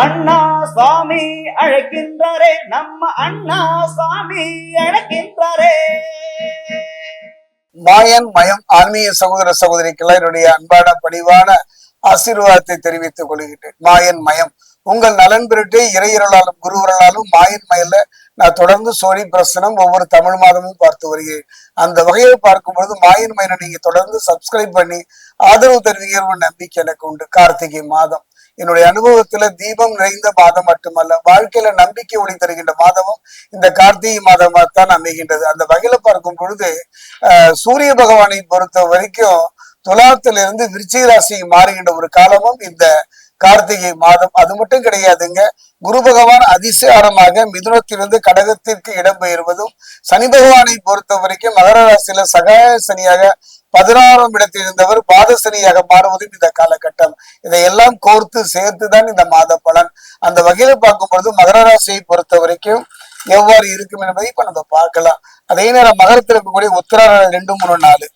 அண்ணா சுவாமி அழைக்கின்றாரே நம்ம அண்ணா சுவாமி அழைக்கின்றாரே. மாயன் மயம் ஆன்மீக சகோதர சகோதரிக்கெல்லாம் என்னுடைய அன்பான பணிவான ஆசீர்வாதத்தை தெரிவித்துக் கொள்கின்றேன். மாயன் மயம். உங்கள் நலன் பெருட்டு இறையிறலாலும் குருவரலாலும் மாயன் மயல்ல நான் தொடர்ந்து சோழி பிரசனம் ஒவ்வொரு தமிழ் மாதமும் பார்த்து வருகிறேன். அந்த வகையை பார்க்கும் பொழுது மாயன் மயனை நீங்க தொடர்ந்து சப்ஸ்கிரைப் பண்ணி ஆதரவு தருவீர்கள் நம்பிக்கை எனக்கு உண்டு. கார்த்திகை மாதம். என்னுடைய அனுபவத்துல தீபம் நிறைந்த மாதம் மட்டுமல்ல வாழ்க்கையில நம்பிக்கை ஒளி தருகின்ற மாதமும் இந்த கார்த்திகை மாதமாகத்தான் அமைகின்றது. அந்த வகையில பார்க்கும் பொழுது சூரிய பகவானை பொறுத்த வரைக்கும் துலாத்திலிருந்து விருச்சிக ராசிக்கு மாறுகின்ற ஒரு காலமும் இந்த கார்த்திகை மாதம். அது மட்டும் கிடையாதுங்க. குரு பகவான் அதிசாரமாக மிதுனத்திலிருந்து கடகத்திற்கு இடம்பெயர்வதும் சனி பகவானை பொறுத்த வரைக்கும் மகர ராசியில சகாய சனியாக பதினாறாம் இடத்தில் இருந்தவர் பாதசனியாக மாறுவதும் இந்த காலகட்டம். இதையெல்லாம் கோர்த்து சேர்த்துதான் இந்த மாத பலன். அந்த வகையில பார்க்கும் பொழுது மகர ராசியை பொறுத்த வரைக்கும் எவ்வாறு இருக்கும் என்பதை இப்ப நம்ம பார்க்கலாம். அதே நேரம் மகரத்தில் இருக்கக்கூடிய உத்தராயணம் ரெண்டு மூணு நாலு.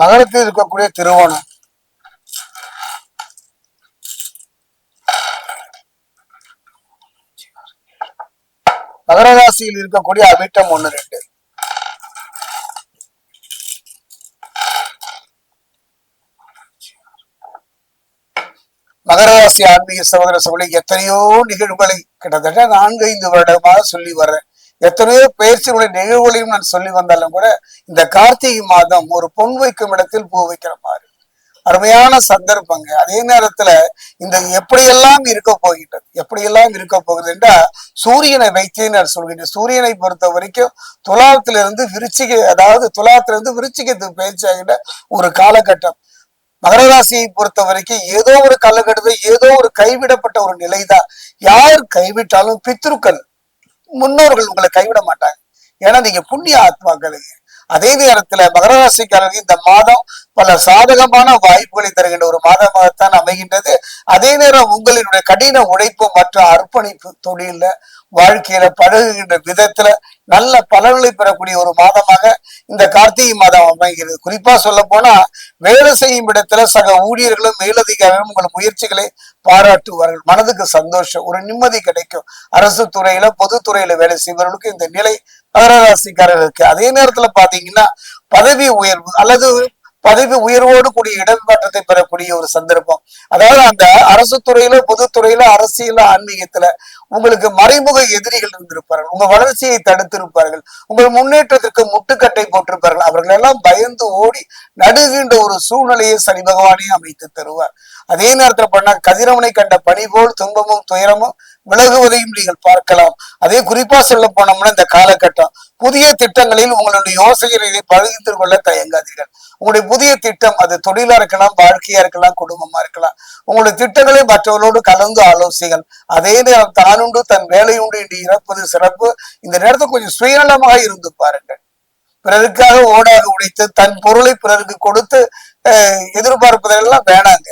மகரத்தில் இருக்கக்கூடிய திருவோணம் மகர ராசியில் இருக்கக்கூடிய அவிட்டம் ஒண்ணு ரெண்டு. மகர ராசி ஆன்மீக சகோதர சகோதரி எத்தனையோ நிகழ்வுகளை கிட்டத்தட்ட நான்கு ஐந்து வருடமாக சொல்லி வர்றேன். எத்தனையோ பயிற்சிகளுடைய நிகழ்வுகளையும் நான் சொல்லி வந்தாலும் கூட இந்த கார்த்திகை மாதம் ஒரு பொன் வைக்கும் இடத்தில் பூ வைக்கிற மாதிரி. அருமையான சந்தர்ப்பங்க. அதே நேரத்துல இந்த எப்படியெல்லாம் இருக்க போகின்றது எப்படியெல்லாம் இருக்க போகுது என்றால் சூரியனை வைத்தே நான் சொல்கிறேன் சூரியனை பொறுத்த வரைக்கும் துலாத்திலிருந்து விருச்சிக அதாவது துலாத்திலிருந்து விருச்சிகத்துக்கு பேச்சாகின்ற ஒரு காலகட்டம். மகர ராசியை பொறுத்த வரைக்கும் ஏதோ ஒரு காலகட்டத்தில் ஏதோ ஒரு கைவிடப்பட்ட ஒரு நிலைதான். யார் கைவிட்டாலும் பித்ருக்கள் முன்னோர்கள் உங்களை கைவிட மாட்டாங்க. ஏன்னா நீங்க புண்ணிய ஆத்மாக்களுங்க அதே நேரத்துல மகர ராசிக்காரர்கள் இந்த மாதம் பல சாதகமான வாய்ப்புகளை தருகின்ற ஒரு மாதமாகத்தான் அமைகின்றது. அதே நேரம் உங்களினுடைய கடின உழைப்பு மற்றும் அர்ப்பணிப்பு தொழில வாழ்க்கையில பழகுகின்ற விதத்துல நல்ல பலன்களை பெறக்கூடிய ஒரு மாதமாக இந்த கார்த்திகை மாதம் அமைகிறது. குறிப்பா சொல்ல போனா வேலை செய்யும் இடத்துல சக ஊழியர்களும் மேலதிகாரிகளும் உங்கள் முயற்சிகளை பாராட்டுவார்கள். மனதுக்கு சந்தோஷம் ஒரு நிம்மதி கிடைக்கும். அரசு துறையில பொதுத்துறையில வேலை செய்பவர்களுக்கு இந்த நிலை மகராசிக்காரர்களுக்கு அதே நேரத்துல பாத்தீங்கன்னா பதவி உயர்வு அல்லது பதவி உயர்வோடு கூடிய இடமாற்றத்தை பெறக்கூடிய ஒரு சந்தர்ப்பம். அதாவது அந்த அரசு துறையில பொதுத்துறையில அரசியல ஆன்மீகத்துல உங்களுக்கு மறைமுக எதிரிகள் இருந்திருப்பார்கள். உங்க வளர்ச்சியை தடுத்திருப்பார்கள். உங்கள் முன்னேற்றத்திற்கு முட்டுக்கட்டை போட்டிருப்பார்கள். அவர்கள் எல்லாம் பயந்து ஓடி நடுகின்ற ஒரு சூழ்நிலையை சனி பகவானே அமைத்து தருவார். அதே நேரத்துல பண்ணா கதிரவனை கண்ட பணி போல் துன்பமும் துயரமும் விலகுவதையும் நீங்கள் பார்க்கலாம். அதே குறிப்பா சொல்ல போனோம்னா இந்த காலகட்டம். புதிய திட்டங்களில் உங்களுடைய யோசனைகளை பகிர்ந்து கொள்ள தயங்காதீர்கள். உங்களுடைய புதிய திட்டம் அது தொழிலா இருக்கலாம் வாழ்க்கையா இருக்கலாம் குடும்பமா இருக்கலாம். உங்களுடைய திட்டங்களை மற்றவர்களோடு கலந்து ஆலோசிகள் அதே நேரம் தானுண்டு தன் வேலையுண்டு என்று இறப்பது சிறப்பு. இந்த நேரத்தில் கொஞ்சம் சுயநலமாக இருந்து பாருங்கள். பிறருக்காக ஓடாக உடைத்து தன் பொருளை பிறருக்கு கொடுத்து எதிர்பார்ப்பதெல்லாம் வேணாங்க.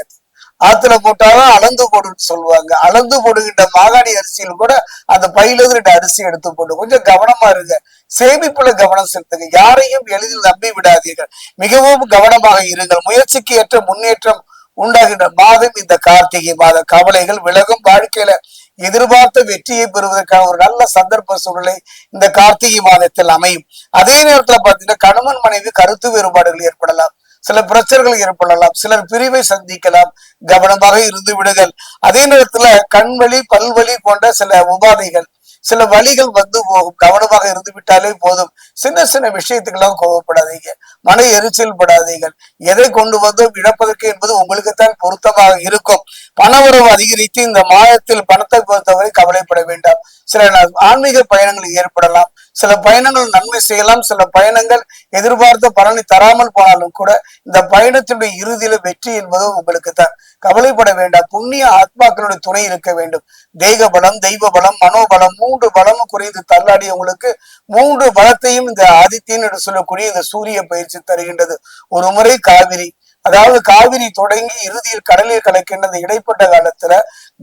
ஆத்துல போட்டாலும் அளந்து போடுன்னு சொல்லுவாங்க. அளந்து போடுகின்ற மாகாணி அரிசியில் கூட அந்த பையிலிருந்து ரெண்டு அரிசி எடுத்து போட்டு கொஞ்சம் கவனமா இருங்க. சேமிப்புல கவனம் செலுத்துங்க. யாரையும் எளிதில் நம்பி விடாதீர்கள். மிகவும் கவனமாக இருங்கள். முயற்சிக்கு ஏற்ற முன்னேற்றம் உண்டாகின்ற மாதம் இந்த கார்த்திகை மாத. கவலைகள் விலகும் வாழ்க்கையில. எதிர்பார்த்த வெற்றியை பெறுவதற்கான ஒரு நல்ல சந்தர்ப்ப சூழ்நிலை இந்த கார்த்திகை மாதத்தில் அமையும். அதே நேரத்துல பாத்தீங்கன்னா கணவன் மனைவி கருத்து வேறுபாடுகள் ஏற்படலாம். சில பிரச்சனைகள் ஏற்படலாம் சிலர் பிரிவை சந்திக்கலாம் கவனமாக இருந்து விடுங்கள் அதே நேரத்துல கண்வழி பல்வழி போன்ற சில உபாதைகள் சில வழிகள் வந்து போகும். கவனமாக இருந்து விட்டாலே போதும். சின்ன சின்ன விஷயத்துக்கெல்லாம் கோவப்படாதீங்க. மன எரிச்சல் படாதீர்கள் எதை கொண்டு வந்தோம் இழப்பதற்கு என்பது உங்களுக்குத்தான் பொருத்தமாக இருக்கும். பணவரவு அதிகரித்து இந்த மாதத்தில் பணத்தை பொறுத்தவரை கவலைப்பட வேண்டாம். சில ஆன்மீக பயணங்கள் ஏற்படலாம். சில பயணங்கள் நன்மை செய்யலாம் சில பயணங்கள் எதிர்பார்த்த பலனை தராமல் போனாலும் கூட இந்த பயணத்தினுடைய இறுதியில வெற்றி என்பது உங்களுக்கு தான் கவலைப்பட வேண்டாம். புண்ணிய ஆத்மாக்களுடைய துணை இருக்க வேண்டும். தெய்வ பலம் தெய்வ பலம் மனோபலம் மூன்று பலமும் குறைந்து தள்ளாடியவங்களுக்கு மூன்று பலத்தையும் இந்த ஆதித்யன் என்று சொல்லக்கூடிய இந்த சூரிய பயிற்சி தருகின்றது. ஒரு முறை காவிரி அதாவது காவிரி தொடங்கி இறுதியில் கடலில் கலக்கின்ற அந்த இடைப்பட்ட காலத்துல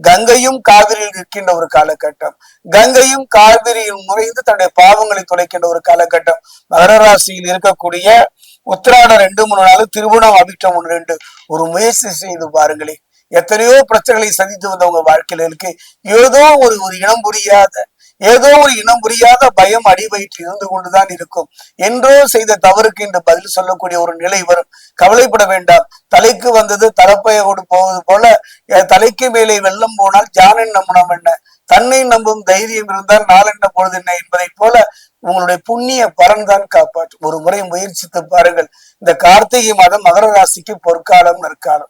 கங்கையும் காவிரியில் இருக்கின்ற ஒரு காலகட்டம். கங்கையும் காவிரியில் முறைந்து தன்னுடைய பாவங்களை தொலைக்கின்ற ஒரு காலகட்டம். மகர ராசியில் இருக்கக்கூடிய உத்திராடம் ரெண்டு மூணு நாள் திருவோணம் அபிட்டம் ஒன்று ரெண்டு. ஒரு முயற்சி செய்து பாருங்களேன். எத்தனையோ பிரச்சனைகளை சந்தித்து வந்தவங்க வாழ்க்கையில இருக்கு. ஏதோ ஒரு ஒரு இனம் புரியாத ஏதோ ஒரு இனம் புரியாத பயம் அடிவயிற்று இருந்து கொண்டுதான் இருக்கும். என்றோ செய்த தவறுக்கு இன்று பதில் சொல்லக்கூடிய ஒரு நிலை வரும். கவலைப்பட வேண்டாம். தலைக்கு வந்தது தலப்பையோடு போவது போல தலைக்கு மேலே வெள்ளம் போனால் ஜானன் நம்பணும் என்ன? தன்னை நம்பும் தைரியம் இருந்தால் நாளென்ன பொழுது என்ன என்பதை போல உங்களுடைய புண்ணிய பலன் தான் காப்பாற்றும். ஒரு முறை முயற்சித்து பாருங்கள். இந்த கார்த்திகை மாதம் மகர ராசிக்கு பொற்காலம் நற்காலம்.